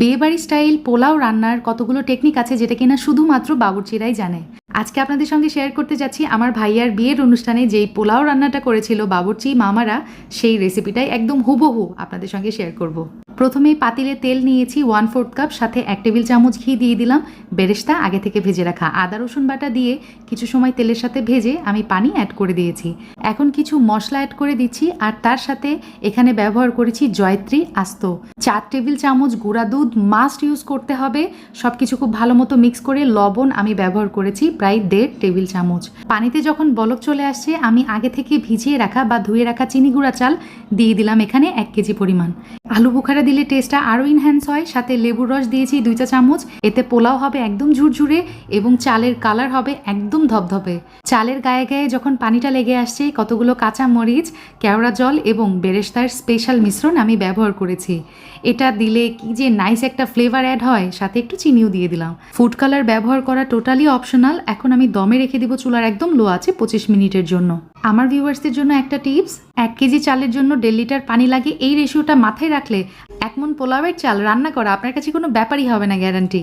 বিয়েবাড়ি স্টাইল, পোলাও রান্নার কতগুলো টেকনিক আছে যেটা কিনা শুধুমাত্র বাবুর্চিরাই জানে। আজকে আপনাদের সঙ্গে শেয়ার করতে যাচ্ছি আমার ভাইয়ার বিয়ের অনুষ্ঠানে যেই পোলাও রান্নাটা করেছিল বাবুর্চি মামারা, সেই রেসিপিটাই একদম হুবহু আপনাদের সঙ্গে শেয়ার করব। প্রথমেই পাতিলে তেল নিয়েছি ওয়ান ফোর্থ কাপ সাথে এক টেবিল চামচ ঘি দিয়ে দিলাম। বেরেস্তা আগে থেকে ভেজে রাখা। আদা, রসুন বাটা দিয়ে কিছু সময় তেলের সাথে ভেজে আমি পানি অ্যাড করে দিয়েছি। এখন কিছু মশলা অ্যাড করে দিচ্ছি, আর তার সাথে এখানে ব্যবহার করেছি জয়ত্রী আস্ত। চার টেবিল চামচ গুঁড়া দুধ মাস্ট ইউজ করতে হবে। সব কিছু খুব ভালো মতো মিক্স করে লবণ আমি ব্যবহার করেছি প্রায় দেড় টেবিল চামচ। পানিতে যখন বলক চলে আসছে, আমি আগে থেকে ভিজিয়ে রাখা বা ধুয়ে রাখা চিনি গুঁড়া চাল দিয়ে দিলাম এখানে এক কেজি পরিমাণ। আলু বুখারা দিলে টেস্টটা আরও ইনহ্যান্স হয়। সাথে লেবুর রস দিয়েছি দুই চা চামচ। এতে পোলাও হবে একদম ঝুরঝুরে এবং চালের কালার হবে একদম ধপধপে চালের গায়ে গায়ে যখন পানিটা লেগে আসছে, কতগুলো কাঁচা মরিচ, কেওড়া জল এবং বেরেস্তার স্পেশাল মিশ্রণ আমি ব্যবহার করেছি। এটা দিলে কি যে নাইস একটা ফ্লেভার অ্যাড হয়, সাথে একটু চিনিও দিয়ে দিলাম। ফুড কালার ব্যবহার করা টোটালি অপশনাল এখন আমি দমে রেখে দিব চুলার একদম লো আছে পঁচিশ মিনিটের জন্য। আমার ভিউয়ার্সদের জন্য একটা টিপস এক কেজি চালের জন্য দেড় লিটার পানি লাগে এই রেশিওটা মাথায় রাখলে এক মন পোলাওয়ের চাল রান্না করা আপনার কাছে কোনো ব্যাপারই হবে না গ্যারান্টি